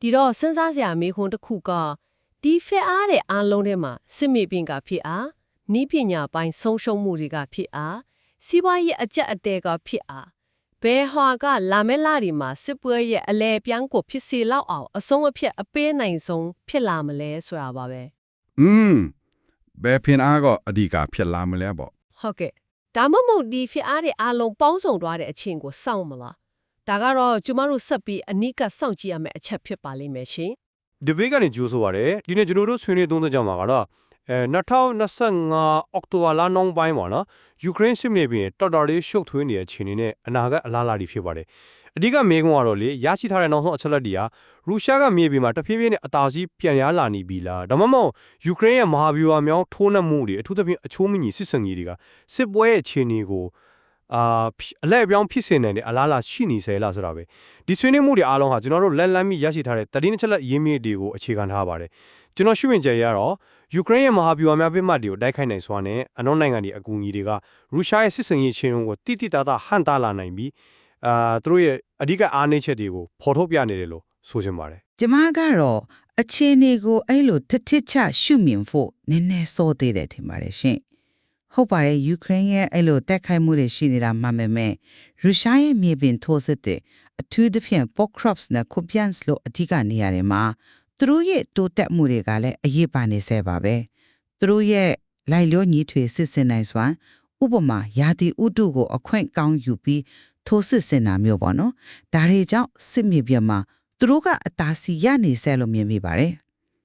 ဒီတော့စဉ်းစားစရာမေးခွန်းတစ်ခုကဒီဖက်အားတဲ့အားလုံးထဲမှာစစ်မြေပြင်ကဖြစ်အား နီးပညာပိုင်းဆုံးရှုံးမှုတွေကဖြစ်အားစီးပွားရေးအကြက်အတဲကဖြစ်အားဘယ်ဟွာကလာမဲလာဒီမှာစစ်ပွဲရဲ့အလဲပြောင်းကိုဖြစ်စေလောက်အောင်အဆုံးအဖြတ်အပေးနိုင်ဆုံးဖြစ်လာမလဲဆိုတာပါပဲอืมဘယ်ဖင်အားကအဓိကဖြစ်လာမလဲပေါ့ဟုတ်ကဲ့ဒါမှမဟုတ်ဒီဖြစ်အားတွေအားလုံးပေါင်းစုံသွားတဲ့အချင်းကိုစောင့်မလားဒါကတော့ကျမတို့ဆက်ပြီးအနိကစောင့်ကြည့်ရမယ့်အချက်ဖြစ်ပါလိမ့်မယ်ရှင်ဒီဘေးကနေကြိုးဆိုပါတယ်ဒီနေ့ကျွန်တော်တို့ဆွေးနွေးသုံးသပ်ကြမှာကတော့ အဲ2025အောက်တိုဘာလနောက်ပိုင်းမှာနော်ယူကရိန်းစစ်မြေပြင်တော်တော်လေးရှုပ်ထွေးနေတဲ့ခြေအနေနဲ့အနာဂတ်အလားအလာတွေဖြစ်ပါတယ်အဓိကမေးခွန်းကတော့လေရရှိထားတဲ့နောက်ဆုံးအချက်လက်တွေကရုရှားကမြေပြင်မှာတဖြည်းဖြည်းနဲ့အသာစီးပြန်ရလာနေပြီလားဒါမှမဟုတ်ယူကရိန်းရဲ့မဟာဗျူဟာမြောင်းထိုးနှက်မှုတွေအထူးသဖြင့်အချိုးမညီစစ်စင်ကြီးတွေကစစ်ပွဲရဲ့ခြေအနေကို အာအလဲအပြောင်းဖြစ်စေနိုင်တဲ့အလားအလာရှိနေစေလားဆိုတာပဲဒီဆွေးနွေးမှုတွေအားလုံးဟာကျွန်တော်တို့လက်လန်းမိရရှိထားတဲ့တတိယချက်လက်ရင်းမြစ်တွေကိုအခြေခံထားပါတယ်ကျွန်တော်ရှုမြင်ကြရတော့ယူကရိန်းရဲ့မဟာဗျူဟာများပြစ်မှတ်တွေကိုတိုက်ခိုက်နိုင်စွာနဲ့အနောက်နိုင်ငံတွေအကူအညီတွေကရုရှားရဲ့စစ်စင်ရေးချင်းကိုတိတိတသားဟန်တာလာနိုင်ပြီးအာသူတို့ရဲ့အဓိကအားနည်းချက်တွေကိုဖော်ထုတ်ပြနေတယ်လို့ဆိုချင်ပါတယ်ကျမကတော့အခြေအနေကိုအဲ့လိုတစ်ထစ်ချရှုမြင်ဖို့နည်းနည်းစောသေးတယ်ထင်ပါတယ်ရှင် ဟုတ်ပါတယ်ယူကရိန်းရဲ့အဲ့လိုတက်ခိုက်မှုတွေရှိနေတာမှန်ပေမဲ့ရုရှားရဲ့မြေပြင်ထိုးစစ်တဲ့အထူးသဖြင့် Pokrovsk နဲ့ Kupiansk လို့အဓိကနေရာတွေမှာသူတို့ရဲ့တိုးတက်မှုတွေကလည်းအရေးပါနေဆဲပါပဲသူတို့ရဲ့လိုက်လျောညီထွေစစ်စင်နိုင်စွာဥပမာယာတီဥတုကိုအခွင့်ကောင်းယူပြီးထိုးစစ်စင်တာမျိုးပေါ့နော်ဒါတွေကြောင့်စစ်မြေပြင်မှာသူတို့ကအသာစီရနေဆဲလို့မြင်မိပါတယ်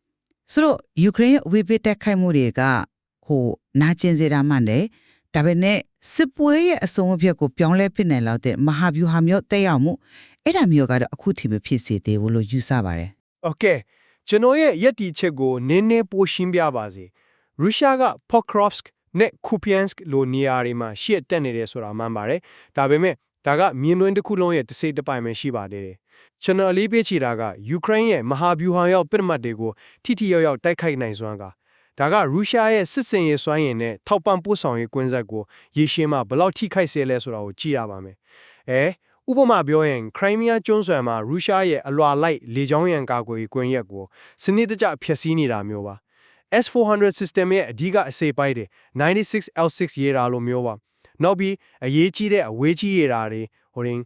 ။ဆိုတော့ယူကရိန်းရဲ့ဝေပစ်တက်ခိုက်မှုတွေကဟို နာကျင်စေတာမှန်တယ်ဒါပေမဲ့စစ်ပွဲရဲ့အဆုံးအဖြတ်ကိုပြောင်းလဲဖြစ်နေလောက်တဲ့မဟာဗျူဟာမျိုးတက်ရောက်မှုအဲ့ဒါမျိုးကတော့အခုထိမဖြစ်စေသေးဘူးလို့ယူဆပါတယ်။ Okay ကျွန်တော်ရဲ့ယက်တီချက်ကိုနည်းနည်းပိုရှင်းပြပါစေ။ရုရှားက Pokrovsk နဲ့ Kupiansk လိုနေရာတွေမှာရှေ့တက်နေတယ်ဆိုတာမှန်ပါတယ်။ဒါပေမဲ့ဒါကမြင်းလွင်တစ်ခုလုံးရဲ့တစ်စိတ်တစ်ပိုင်းပဲရှိပါသေးတယ်။ကျွန်တော်အလေးပေးချင်တာကယူကရိန်းရဲ့မဟာဗျူဟာရောက်ပြစ်မှတ်တွေကိုထိထိရောက်ရောက်တိုက်ခိုက်နိုင်စွမ်းက ဒါကရုရှားရဲ့စစ်စင်ရေးစွမ်းရည်နဲ့ထောက်ပံ့ပို့ဆောင်ရေးကွင်းဆက်ကိုရေရှည်မှာဘယ်လောက်ထိခိုက်စေလဲဆိုတာကိုကြည့်ရပါမယ်အဲဥပမာပြောရင်ခရိုင်းမီးယားကျွန်းဆွယ်မှာရုရှားရဲ့အလွာလိုက်လေကြောင်းရန်ကာကွယ်ရေးကွင်းရက်ကိုစနစ်တကျဖျက်ဆီးနေတာမျိုးပါ S400 system ရဲ့အဓိကအစိပ်ပိုင်းတွေ 96L6 ရေဒါလိုမျိုးပါနောက်ပြီးအရေးကြီးတဲ့အဝေးကြီးရေဒါတွေဟိုရင်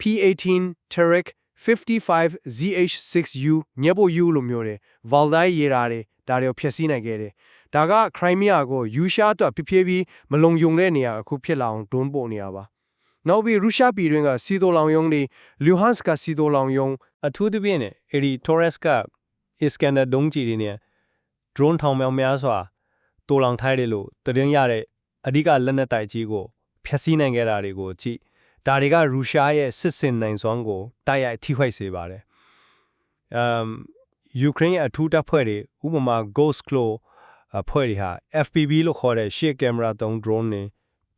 P18 Terek 55ZH6U ညက်ဖို့ U လိုမျိုးတွေ Valdai ရေဒါတွေ ဒါတွေကိုဖျက်ဆီးနိုင်ခဲ့တယ်ဒါကခရိုင်းမီးယားကိုယူရှားအတွက်ဖြည်းဖြည်းပြီးမလုံခြုံတဲ့နေရာအခုဖြစ်လာအောင်ဒွန်းပို့နေရပါနောက်ပြီးရုရှားပြည်တွင်းကစီတိုလောင်ယုံတွေလူဟန်စကစီတိုလောင်ယုံအထူးသဖြင့်အဲ့ဒီ Torres က Iskander ဒုံးကြီးတွေနဲ့ drone ထောင်မြောင်များစွာတိုးလောင်ထိုက်တယ်လို့သတင်းရတဲ့အဓိကလက်နက်တိုက်ကြီးကိုဖျက်ဆီးနိုင်ခဲ့တာတွေကိုကြည့်ဒါတွေကရုရှားရဲ့စစ်စင်နိုင်စွမ်းကိုတိုက်ရိုက်ထိခိုက်စေပါတယ်။အမ် ယူကရိန်းရဲ့အထူးတပ်ဖွဲ့တွေဥပမာ Ghost Claw အဖွဲ့တွေဟာ FPV လို့ခေါ်တဲ့ရှေ့ကင်မရာသုံး drone တွေ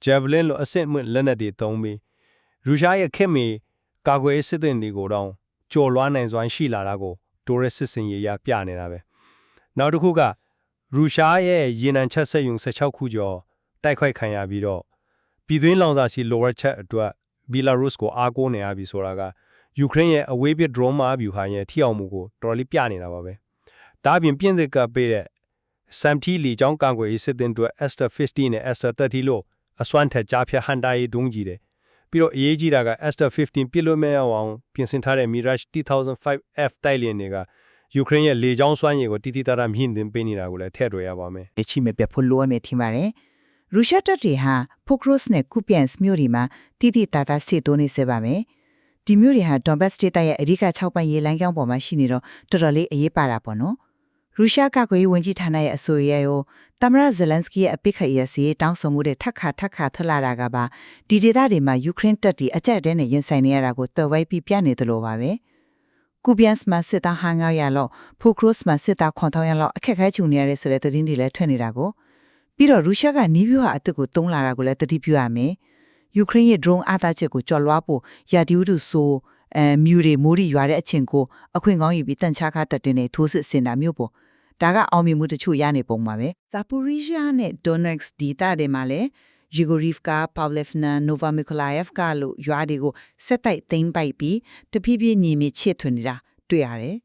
Javelin လို့အဆင့်မြင့်လက်နက်တွေသုံးပြီးရုရှားရဲ့ခင်မီကာကွယ်ရေးစစ်သည်တွေကိုတော့ကြော်လွှားနိုင်စွမ်းရှိလာတာကိုတိုရစ်စစ်စင်ရေးရပြနေတာပဲ။နောက်တစ်ခုကရုရှားရဲ့ရေနံချက်ဆက်ယုံ16ခုကျော်တိုက်ခိုက်ခံရပြီးတော့ပြည်တွင်းလောင်စာဆီ lower ချက်အတွက်ဘီလာရုစ်ကိုအားကိုးနေရပြီဆိုတာက ယူကရိန်းရဲ့အဝေးပြ drone မာဗျူဟာရဲ့ထိအောင်မှုကိုတော်တော်လေးပြနေတာပါပဲ။ဒါအပြင်ပြင်သစ်ကပေးတဲ့ SAMT လီချောင်းကန်ကွယ်ရေးစစ်တင်အတွက် Esther 50 နဲ့ Esther 30 လို့အစွမ်းထက်ကြားဖြတ်ဟန်တာရေးဒုံးကြီးတယ်။ပြီးတော့အရေးကြီးတာက Esther 15 ပြစ်လို့မရအောင်ပြင်ဆင်ထားတဲ့ Mirage 2005F တိုက်လျင်တွေကယူကရိန်းရဲ့လေကြောင်းစွမ်းရည်ကိုတိတိတတ်တမြင့်တင်ပေးနေတာကိုလည်းထည့်တွေ့ရပါမယ်အချိမဲ့ပြဖို့လိုအပ်မယ်ထင်ပါတယ်။ရုရှားတပ်တွေဟာဖိုကရော့စ်နဲ့ကူပြန်စ်မြို့တွေမှာတိတိတသားစစ်တိုးနေစေပါမယ်။ ဒီမြို့တွေဟာဒွန်ဘတ်စတေးတရဲ့အဓိက6ပန်းရေလိုင်းကြောင်းပေါ်မှာရှိနေတော့တော်တော်လေးအရေးပါတာပေါ့နော်။ရုရှားကကွေးဝန်ကြီးဌာနရဲ့အဆိုအရရောတမရဇလန်စကီရဲ့အပိတ်ခရစီတောင်းဆိုမှုတဲ့ထက်ခါထက်ခါထလာတာကပါဒီဒေသတွေမှာယူကရိန်းတပ်တွေအကြက်တဲနဲ့ရင်ဆိုင်နေရတာကိုတော်ဝိုက်ပြီးပြနေတယ်လို့ပါပဲကူဘီယန်စ်မှာစစ်သားဟန်ငောက်ရလို့ဖူခရို့စ်မှာစစ်သားခွန်ထောင်းရလို့အခက်ခဲချုံနေရတဲ့ဆိုတဲ့သတင်းတွေလည်းထွက်နေတာကိုပြီးတော့ရုရှားကနီးပြူဟာအစ်စ်ကိုတုံးလာတာကိုလည်းတတိပြုရမယ် ယူကရိန်းရဲ့ drone အားသားချက်ကိုကြော်လွှားဖို့ရာဒီဥတုဆိုအဲမြူတွေမိုးရီရွာတဲ့အချိန်ကိုအခွင့်ကောင်းယူပြီးတန်ချားခါတက်တင်နေထိုးစစ်ဆင်တာမျိုးပေါ့ဒါကအောင်မြင်မှုတချို့ရနေပုံပါပဲဇာပူရီးယားနဲ့ဒိုနက်စ်ဒေတာတွေမှာလည်းယူဂိုရီဖ်ကာပါဗလက်ဖနာနိုဗာမီကိုလာယက်ဖ်ကာလို့ရွာတွေကိုဆက်တိုက်သိမ်းပိုက်ပြီးတဖြည်းဖြည်းညီမချစ်ထွင်နေတာတွေ့ရတယ်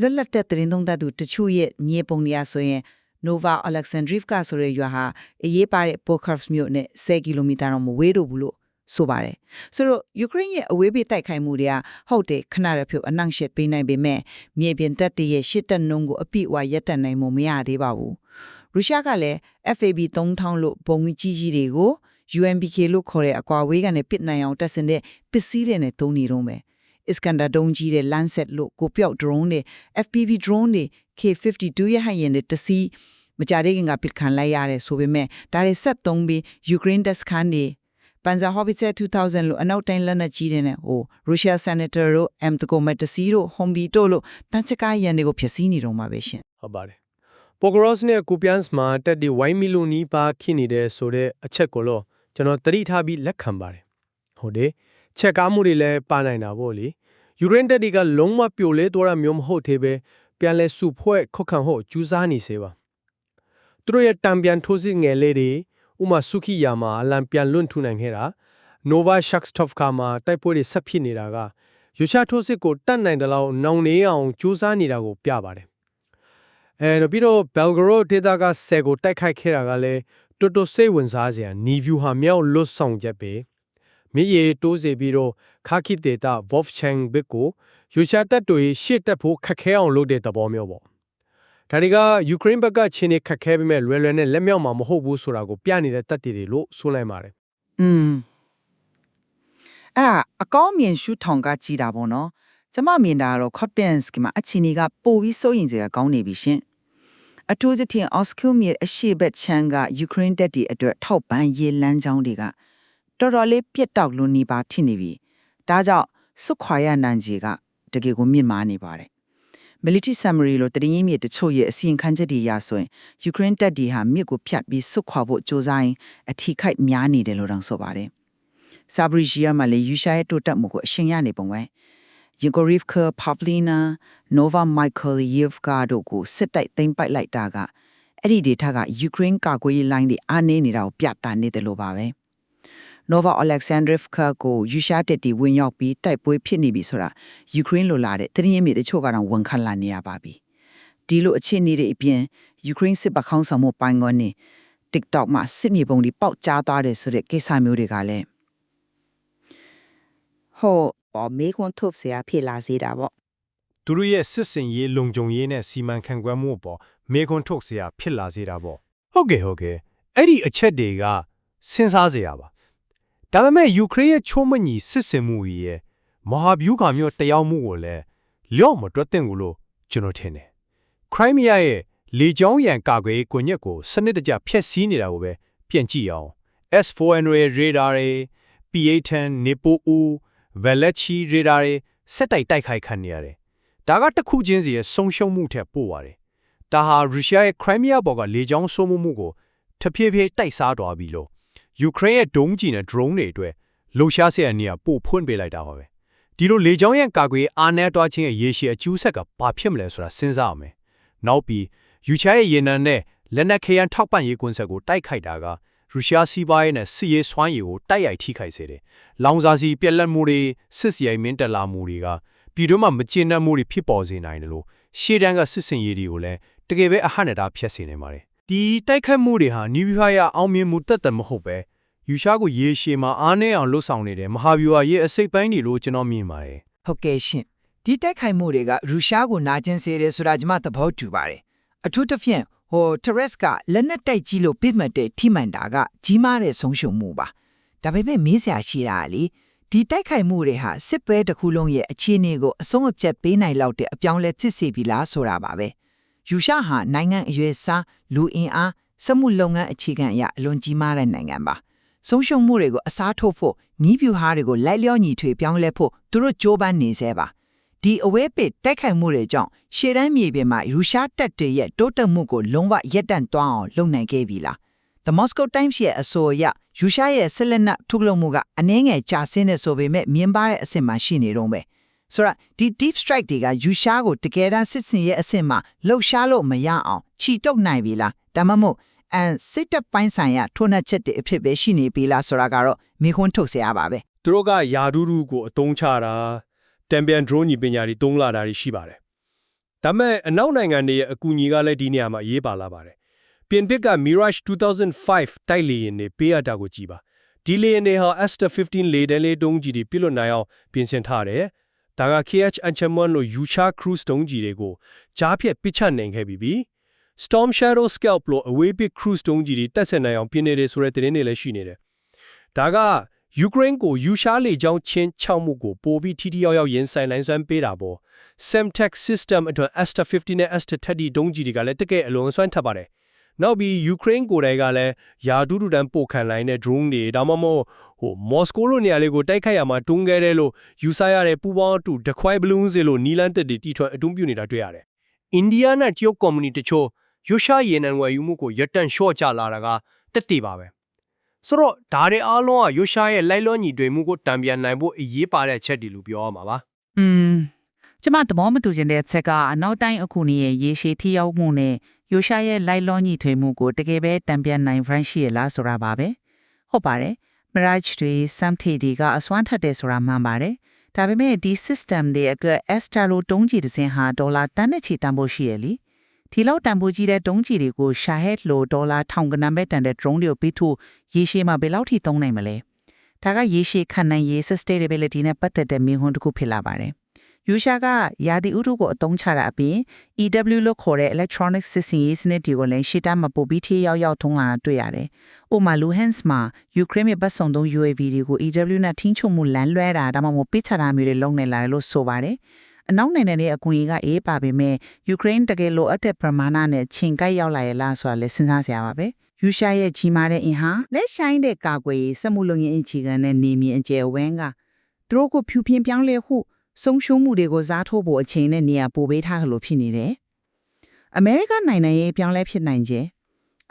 လွတ်လပ်တဲ့သတင်းသုံးသပ်သူတချို့ရဲ့မြေပုံနေရာဆိုရင် Nova Alexandrivka ဆိုတဲ့ရွာဟာအရေးပါတဲ့ Pokrovsk မြို့နဲ့10ကီလိုမီတာတော့မဝေးတော့ဘူးလို့ဆိုပါတယ်ဆိုတော့ယူကရိန်းရဲ့အဝေးပြေးတိုက်ခိုက်မှုတွေကဟုတ်တယ်ခဏရဖြုတ်အနှောင့်အယှက်ပေးနိုင်ပေမဲ့မြေပြင်တပ်တရဲ့ရှစ်တက်နှုံးကိုအပြည့်အဝရပ်တန့်နိုင်မှုမရသေးပါဘူးရုရှားကလည်း FAB 3000လို့ဘုံကြီးကြီးတွေကို UMBK လို့ခေါ်တဲ့အကွာဝေးကနေပစ်နိုင်အောင်တပ်ဆင်တဲ့ပစ္စည်းတွေနဲ့သုံးနေတော့မယ် Iskander ဒုံးကြီးတဲ့ Lancet လို့ကိုပြောက် drone တွေ FPV drone တွေ K52 ရဟတ်ယာဉ်တွေတစီးမကြတဲ့ခင်ကပစ်ခံလိုက်ရတယ်ဆိုပေမဲ့ဒါတွေဆက်သုံးပြီး Ukraine desk ခန်းတွေ Panzer Howitzer 2000လို့အနောက်တိုင်းလက်နက်ကြီးတွေနဲ့ဟို Russia Senator တို့ M တကိုမက်တစီတို့ Humvee တို့လို့တန်ချကားရန်တွေကိုဖျက်ဆီးနေတော့မှာပဲရှင်ဟုတ်ပါတယ်ပိုကရော့စ်နဲ့ကူပြန်စ်မှာတက်ဒီဝိုင်းမီလိုနီးပါခိနေတဲ့ဆိုတဲ့အချက်ကိုတော့ကျွန်တော်သတိထားပြီးလက်ခံပါတယ်ဟုတ်တယ်ချက်ကားမှုတွေလည်းပါနိုင်တာပေါ့လေယူကရိန်းတက်ဒီကလုံးဝပြိုလဲသွားတာမျိုးမဟုတ်သေးပဲ ပြန်လဲစုဖွဲ့ခုတ်ခံဖို့ကြိုးစားနေစေပါသူတို့ရဲ့တံပြန်ထိုးစစ်ငယ်လေးတွေဥမာစုခိယာမှာအလံပြန်လွန့်ထူနိုင်ခဲ့တာ Nova Shakstovka မှာတိုက်ပွဲတွေဆက်ဖြစ်နေတာကယူရှာထိုးစစ်ကိုတတ်နိုင်တယ်လို့နောင်နေအောင်ကြိုးစားနေတာကိုပြပါတယ်အဲတော့ပြီးတော့ Belgorod ဒေသကဆယ်ကိုတိုက်ခိုက်ခဲ့တာကလည်းတော်တော်စိတ်ဝင်စားစရာ Nivu ဟာမြောက်လွတ်ဆောင်ချက်ပဲ မြည်ရတိုးစေပြီးတော့ခါခိဒေတာ Wolfchang ဘက်ကိုယူရှာတပ်တွေရှေ့တက်ဖို့ခက်ခဲအောင်လုပ်တဲ့သဘောမျိုးပေါ့ဒါတွေကယူကရိန်းဘက်ကချင်းနေခက်ခဲပေမဲ့လွယ်လွယ်နဲ့လက်မြောက်မှာမဟုတ်ဘူးဆိုတာကိုပြနေတဲ့တပ်တွေလို့ဆိုလိုက်ပါတယ်อืมအဲ့ဒါအကောင်းမြင်ရှုထောင်ကကြည်တာပေါ့နော်ကျမမြင်တာကတော့ Kopyansk မှာအချီနေကပိုပြီးစိုးရင်စရာကောင်းနေပြီရှင်အထူးသဖြင့် Oskil မြေအရှိဘက်ချမ်းကယူကရိန်းတပ်တွေအတွက်ထောက်ပံ့ရေးလမ်းကြောင်းတွေက တော်တော်လေးပြတ်တောက်လွန်နေပါဖြစ်နေပြီဒါကြောင့်စွတ်ခွာရနိုင်ကြီးကတကယ်ကိုမြင့်မားနေပါတယ် military summary လို့တရင်မြေတချို့ရဲ့အစီရင်ခံချက်တွေရဆိုရင်ယူကရိန်းတပ်တွေဟာမြစ်ကိုဖြတ်ပြီးစွတ်ခွာဖို့ကြိုးစားရင်အထီးခိုက်များနေတယ်လို့တောင်ဆိုပါတယ်။ Sabrizhia မှာလည်းယူရှာရဲ့တိုးတက်မှုကိုအရှင်ရနေပုံပဲ။ Yegorivka, Pavlina, Nova Mykolaievka တို့ကိုစစ်တိုက်သိမ်းပိုက်လိုက်တာကအဲ့ဒီဒေတာကယူကရိန်းကာကွယ်ရေးလိုင်းတွေအားနည်းနေတာကိုပြတာနေတယ်လို့ပါပဲ။ Nova Alexandrivka ကိုယူရှာတက်တီဝင်ရောက်ပြီးတိုက်ပွဲဖြစ်နေပြီဆိုတာယူကရိန်းလိုလာတဲ့တရင်မြေတချို့ကတော့ဝန်ခံလာနေရပါပြီ။ဒီလိုအခြေအနေတွေအပြင်ယူကရိန်းစစ်ပခေါင်းဆောင်မှုပိုင်ကောနေ TikTok မှာစစ်မြေပုံတွေပေါက်ကြားသွားတယ်ဆိုတဲ့ကိစ္စမျိုးတွေကလည်း ဟိုပေါ်မေခွန်ထုတ်เสียဖြစ်လာစေတာပေါ့ သူတို့ရဲ့စစ်စင်ရေးလုံခြုံရေးနဲ့စီမံခန့်ခွဲမှုအပေါ်မေခွန်းထုတ်เสียဖြစ်လာစေတာပေါ့ဟုတ်ကဲ့ဟုတ်ကဲ့အဲ့ဒီအချက်တွေကစဉ်းစားစရာပါ ဒါပေမဲ့ယူကရိန်းရဲ့ချိုးမညီစစ်စင်မှုကြီးရဲ့မဟာဗျူဟာမျိုးတရားမှုကိုလည်းလျော့မတွက်သင့်ဘူးလို့ကျွန်တော်ထင်တယ်ခရိုင်းမီးယားရဲ့လေကြောင်းရန်ကာကွယ်ရေးကွန်ရက်ကိုစနစ်တကျဖျက်ဆီးနေတာကိုပဲပြန်ကြည့်အောင် S4N ရဲ့ radar တွေ P810 Nepo U Velechi radar တွေစက်တိုက်တိုက်ခိုက်ခံနေရတယ်ဒါကတစ်ခုချင်းစီရဲ့ဆုံးရှုံးမှုထက်ပိုပါတယ်။ဒါဟာရုရှားရဲ့ခရိုင်းမီးယားဘော်ကလေကြောင်းစိုးမိုးမှုကိုတဖြည်းဖြည်းတိုက်စားသွားပြီလို့ ယူကရိန်းရဲ့ဒုံးကျည်နဲ့ drone တွေအတွက်လှုပ်ရှားစရာနေရာပို့ဖွင့်ပေးလိုက်တာပါပဲ။ဒီလိုလေကြောင်းရဲ့ကာကွယ်အားနည်းသွားခြင်းရဲ့ရေရှည်အကျိုးဆက်ကဘာဖြစ်မလဲဆိုတာစဉ်းစားအောင်မယ်။နောက်ပြီးယူချားရဲ့ရေနံနဲ့လက်နက်ခဲယမ်းထောက်ပံ့ရေးကွန်ဆက်ကိုတိုက်ခိုက်တာကရုရှားစီးပွားရေးနဲ့စစ်ရေးစွမ်းရည်ကိုတိုက်ရိုက်ထိခိုက်စေတယ်။လောင်စာစီပြက်လက်မှုတွေစစ်စရိုက်မင်းတက်လာမှုတွေကပြည်တွင်းမှာမကျေနပ်မှုတွေဖြစ်ပေါ်စေနိုင်တယ်လို့ရှေ့တန်းကစစ်စင်ရေးတွေကိုလည်းတကယ်ပဲအဟန့်နဲ့တာဖျက်စေနိုင်ပါတယ်။ ဒီတိုက်ခတ်မှုတွေဟာနီးပြားရအောင်မြင်မှုတက်တယ်မဟုတ်ပဲယူရှားကိုရေရှည်မှာအားနည်းအောင်လှုပ်ဆောင်နေတဲ့မဟာဗျူဟာရဲ့အစိတ်ပိုင်းတွေလို့ကျွန်တော်မြင်ပါတယ်ဟုတ်ကဲ့ရှင်ဒီတက်ခိုင်မှုတွေကရုရှားကိုနာကျင်စေတယ်ဆိုတာကျွန်မသဘောတူပါတယ်အထူးသဖြင့်ဟိုတရက်စ်ကလက်နက်တိုက်ကြီးလို့ပြစ်မှတ်တဲ့ထိမှန်တာကကြီးမားတဲ့ဆုံးရှုံးမှုပါဒါပေမဲ့မေးစရာရှိတာကလေဒီတိုက်ခိုက်မှုတွေဟာစစ်ပွဲတစ်ခုလုံးရဲ့အခြေအနေကိုအဆုံးအဖြတ်ပေးနိုင်လောက်တဲ့အပြောင်းလဲစစ်စေပြီလားဆိုတာပါပဲ ယူရှားဟာနိုင်ငံအရွယ်စားလူအင်အားစက်မှုလုပ်ငန်းအခြေခံအရအလွန်ကြီးမားတဲ့နိုင်ငံပါဆုံးရှုံးမှုတွေကိုအစားထိုးဖို့နီးပြူဟာတွေကိုလိုက်လျောညီထွေပြောင်းလဲဖို့သူတို့ကြိုးပမ်းနေစေပါဒီအဝဲပစ်တိုက်ခိုက်မှုတွေကြောင့်ရှေ့တန်းမြေပြင်မှာယူရှားတပ်တွေရဲ့တိုးတက်မှုကိုလုံးဝရပ်တန့်သွားအောင်လုပ်နိုင်ခဲ့ပြီလား The Moscow Times ရဲ့အဆိုအရယူရှားရဲ့ဆက်လက်နက်ထုတ်လုပ်မှုကအနည်းငယ်ကျဆင်းနေဆိုပေမဲ့မြင်ပါတဲ့အဆင့်မှာရှိနေတော့ပဲ ဆိုတော့ဒီ deep strike တွေကယူရှားကိုတကယ်တမ်းစစ်စင်ရဲ့အဆင့်မှာလှုပ်ရှားလို့မရအောင်ခြိတုပ်နိုင်ပြီလားဒါမှမဟုတ်အန်စစ်တပ်ပိုင်းဆိုင်ရာထိုးနှက်ချက်တွေအဖြစ်ပဲရှိနေပြီလားဆိုတာကတော့မိခွန်းထုတ်เสียရပါပဲ သူတို့ကယာဒူးဒူးကိုအတုံးချတာတံပြန် drone ညီပညာတွေတုံးလာတာတွေရှိပါတယ်ဒါပေမဲ့အနောက်နိုင်ငံတွေရဲ့အကူအညီကလည်းဒီနေရာမှာအရေးပါလာပါတယ်ပြင်ပစ်က Mirage 2005တိုက်လေယာဉ်တွေပေးအပ်တာကိုကြည်ပါဒီလေယာဉ်တွေဟာ Aster 15လေတန်းလေးတုံးကြီးတွေပြလွတ်နိုင်အောင်ပြင်ဆင်ထားတယ် ဒါက KH Anchaman လို့ Yucha Cruise တုံးကြီးတွေကိုကြားဖြတ်ပစ်ချနိုင်ခဲ့ပြီးပြီ Storm Shadow Scalp လို့အဝေးပစ် cruise တုံးကြီးတွေတက်ဆက်နိုင်အောင်ပြင်နေတယ်ဆိုတဲ့သတင်းတွေလည်းရှိနေတယ်ဒါကယူကရိန်းကိုယူရှားလေကြောင်းချင်းချောက်မှုကိုပိုပြီးထိထိရောက်ရောက်ရင်ဆိုင်နိုင်စွမ်းပေးတာပေါ့ Semtech System အတွက် Aster 50နဲ့ Aster 30ဒုံးကြီးတွေကလည်းတကယ်အလွန်အစွမ်းထပ်ပါတယ် နောက်ပြီးယူကရိန်းကိုယ်တိုင်ကလည်းယာဒူးဒူတန်ပို့ခံလိုက်တဲ့ drone တွေဒါမှမဟုတ်ဟိုမော်စကိုလိုနေရာလေးကိုတိုက်ခိုက်ရမှာတွန်းခဲ့တယ်လို့ယူဆရတဲ့ပူပေါင်းအတူ The Quiet Balloons လို့နီလန်တက်တွေတီထွင်အတွန်းပြနေတာတွေ့ရတယ်။အိန္ဒိယနဲ့တရုတ် community တချို့ယူရှားရေနံဝယ်ယူမှုကိုရပ်တန့်လျှော့ချလာတာကတက်တည်ပါပဲ။ဆိုတော့ဒါတွေအားလုံးကယူရှားရဲ့လိုက်လောညီတွေမှုကိုတံပြန်နိုင်ဖို့အရေးပါတဲ့အချက်တွေလို့ပြောရမှာပါ။อืมကျမသဘောမတူချင်တဲ့ချက်ကအနောက်တိုင်းအခုနေရဲ့ရေရှည်ထိရောက်မှုနဲ့ ယူရှာရဲ့လိုက်လောညီထွေမှုကိုတကယ်ပဲတံပြန်နိုင် French ရှိရလားဆိုတာပါပဲဟုတ်ပါတယ် Mirage တွေ Samthi တွေကအစွမ်းထက်တယ်ဆိုတာမှန်ပါတယ်ဒါပေမဲ့ဒီ system တွေအတွက် Astra လို့တုံးကြီးတစ်စင်းဟာဒေါ်လာတန်းနဲ့ချီတန်ဖို့ရှိရလीဒီလောက်တန်ဖိုးကြီးတဲ့တုံးကြီးတွေကို Shahed လို့ဒေါ်လာထောင်ကနန်းပဲတန်တဲ့ drone တွေကိုပြီးထုတ်ရေရှည်မှာဘယ်လောက်ထိသုံးနိုင်မလဲဒါကရေရှည်ခံနိုင်ရေး sustainability နဲ့ပတ်သက်တဲ့မြင်ကွန်းတစ်ခုဖြစ်လာပါတယ် ယူရှာကယာဒီဥတုကိုအသုံးချတာအပြင် EW လို့ခေါ်တဲ့ electronic system ရေးစနစ်တွေကိုလည်းရှေ့တန်းမှာပို့ပြီးထိရောက်ရောက်ထုံးလာတာတွေ့ရတယ်။ဥပမာ Luhansk မှာ Ukraine ရဲ့ပတ်စုံသုံး UAV တွေကို EW နဲ့ထိန်းချုပ်မှုလမ်းလွဲတာဒါမှမဟုတ်ပိတ်ချတာမျိုးတွေလုပ်နေလာတယ်လို့ဆိုပါတယ်။အနောက်နိုင်ငံတွေအကူအညီကအေးပါပေမဲ့ Ukraine တကယ်လိုအပ်တဲ့ပမာဏနဲ့ချိန်ကိုက်ရောက်လာရဲ့လားဆိုတာလည်းစဉ်းစားစရာပါပဲ။ယူရှာရဲ့ကြီးမားတဲ့အင်ဟာလက်ဆိုင်တဲ့ကာကွယ်ရေးစက်မှုလုပ်ငန်းအခြေခံတဲ့နေမြေအကျယ်ဝန်းကသူတို့ကိုဖြူပြင်းပြောင်းလဲဟု ဆုံးရှုံးမှုတွေကိုစားထိုးဖို့အချိန်နဲ့နေရာပိုပေးထားလို့ဖြစ်နေတယ်။အမေရိကန်နိုင်ငံရေးပြောင်းလဲဖြစ်နိုင်ခြင်း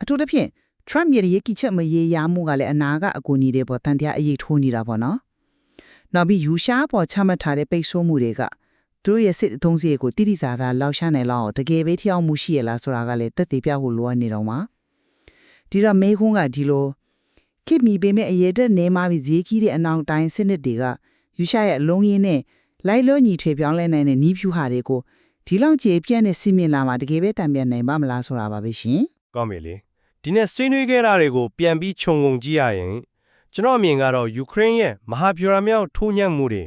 အထူးသဖြင့် Trump ရဲ့ရည်ကြီးချက်မရေရာမှုကလည်းအနာကအကူအညီတွေပေါ်တန်တရားအရေးထိုးနေတာပေါ့နော်။နောက်ပြီးယူရှားပေါ်ချမှတ်ထားတဲ့ပိတ်ဆို့မှုတွေကသူတို့ရဲ့စစ်အုံစည်းကိုတိတိကျကျလောက်ရှာနေလောက်တကယ်ပဲထျောက်မှုရှိရလားဆိုတာကလည်းသက်သေပြဖို့လိုအပ်နေတော့မှာ။ဒီတော့မေခွန်းကဒီလိုခိမီပေမဲ့အရေးတက်နေမှပြီးဈေးကြီးတဲ့အနောက်တိုင်းစနစ်တွေကယူရှားရဲ့အလုံးရင်းနဲ့ လိုက်လို့ညီထွေပြောင်းလဲနိုင်တဲ့နီးဖြူဟာတွေကိုဒီလောက်ကြေပြန့်တဲ့စီမင်လာမှာတကယ်ပဲတံပြန်နိုင်ပါမလားဆိုတာပါပဲရှင်ကောင်းပြီလေဒီနေ့ဆွေးနွေးခဲ့တာတွေကိုပြန်ပြီးခြုံငုံကြည့်ရရင်ကျွန်တော်အမြင်ကတော့ယူကရိန်းရဲ့မဟာဗျူဟာမြောက်ထိုးညံ့မှုတွေ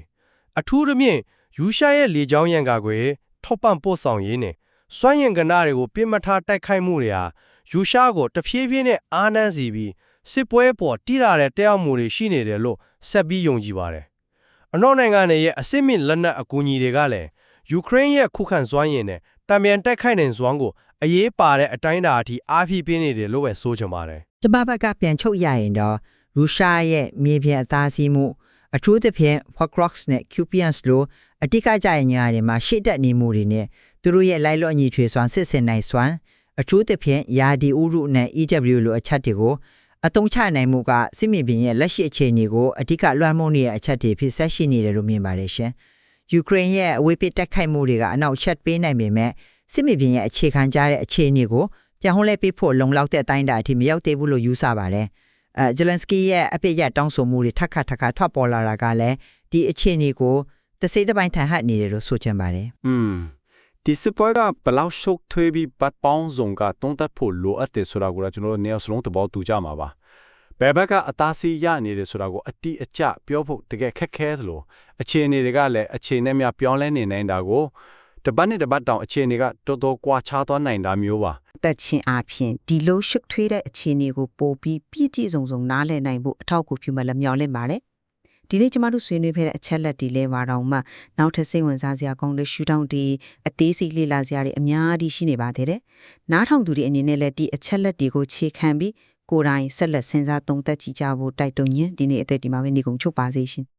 အထူးသဖြင့်ယူရှားရဲ့လေကြောင်းရန်ကာကွယ်ထောက်ပံ့ပို့ဆောင်ရေးနဲ့စွမ်းရင်ကဏ္ဍတွေကိုပြစ်မှတ်ထားတိုက်ခိုက်မှုတွေဟာယူရှားကိုတဖြည်းဖြည်းနဲ့အားနှန်းစီပြီးစစ်ပွဲပေါ်တိရတဲ့တက်ရောက်မှုတွေရှိနေတယ်လို့ဆက်ပြီးယုံကြည်ပါတယ် အနောက်နိုင်ငံတွေရဲ့အစစ်မစ်လက်နက်အကူအညီတွေကလည်းယူကရိန်းရဲ့ခုခံစွမ်းရည်နဲ့တံပြန်တိုက်ခိုက်နိုင်စွမ်းကိုအရေးပါတဲ့အတိုင်းအတာအထိအားဖြည့်ပေးနေတယ်လို့ပဲဆိုချင်ပါတယ်ကျမဘက်ကပြန်ချုပ်ရရင်တော့ရုရှားရဲ့မြေပြင်အသားစီးမှုအထူးသဖြင့် Hawkrocks နဲ့ Cupians လိုအတိကကြရဲ့ညာတွေမှာရှေ့တက်နေမှုတွေနဲ့သူတို့ရဲ့လိုက်လော့ညီထွေစွမ်းစစ်စင်နိုင်စွမ်းအထူးသဖြင့်ယာဒီဥရုနဲ့ EW လိုအချက်တွေကို အတုံးချနိုင်မှုကစစ်မြေပြင်ရဲ့လက်ရှိအခြေအနေကိုအဓိကလွှမ်းမိုးနေတဲ့အချက်တွေဖြစ်ဆက်ရှိနေတယ်လို့မြင်ပါတယ်ရှင်။ယူကရိန်းရဲ့အဝေးပစ်တိုက်ခိုက်မှုတွေကအနောက်ချက်ပေးနိုင်ပေမဲ့စစ်မြေပြင်ရဲ့အခြေခံကြတဲ့အခြေအနေကိုပြန်ဟိုးလဲပေးဖို့လုံလောက်တဲ့အတိုင်းအတာအထိမရောက်သေးဘူးလို့ယူဆပါတယ်။အဲဂျလန်စကီရဲ့အပိရက်တောင်းဆိုမှုတွေထပ်ခါထပ်ခါထွက်ပေါ်လာတာကလည်းဒီအခြေအနေကိုတစိမ့်တစ်ပိုင်းထန်ဟပ်နေတယ်လို့ဆိုချင်ပါတယ်။อืม ဒီစပွဲကဘယ်လောက်ရှုပ်ထွေးပြီးပတ်ပေါင်းစုံကတုံးတက်ဖို့လိုအပ်တယ်ဆိုတာကိုတော့ကျွန်တော်တို့နေရာစလုံးသဘောတူကြမှာပါဘယ်ဘက်ကအသားစီးရနေတယ်ဆိုတာကိုအတိအကျပြောဖို့တကယ်ခက်ခဲသလိုအခြေအနေတွေကလည်းအခြေအနေများပြောင်းလဲနေနိုင်တာကိုတပတ်နဲ့တပတ်တောင်အခြေအနေကတော်တော်ကွာခြားသွားနိုင်တာမျိုးပါတက်ချင်းအပြင်ဒီလိုရှုပ်ထွေးတဲ့အခြေအနေကိုပိုပြီးပြည့်ကြည်စုံစုံနားလည်နိုင်ဖို့အထောက်အကူပြုမှလည်းမျှော်လင့်ပါတယ် ဒီနေ့ကျမတို့ဆွေးနွေးခဲ့တဲ့အချက်လက်တွေလဲပါတော့မှနောက်ထပ်စိတ်ဝင်စားစရာကောင်းတဲ့ရှူထောင့်တွေအသေးစိတ်လေ့လာစရာတွေအများကြီးရှိနေပါသေးတယ်။နားထောင်သူတွေအနေနဲ့လည်းဒီအချက်လက်တွေကိုခြေခံပြီးကိုယ်တိုင်ဆက်လက်စဉ်းစားသုံးသပ်ကြည့်ကြဖို့တိုက်တွန်းရင်းဒီနေ့အသက်ဒီမှာပဲနေကုန်ချုပ်ပါစေရှင်။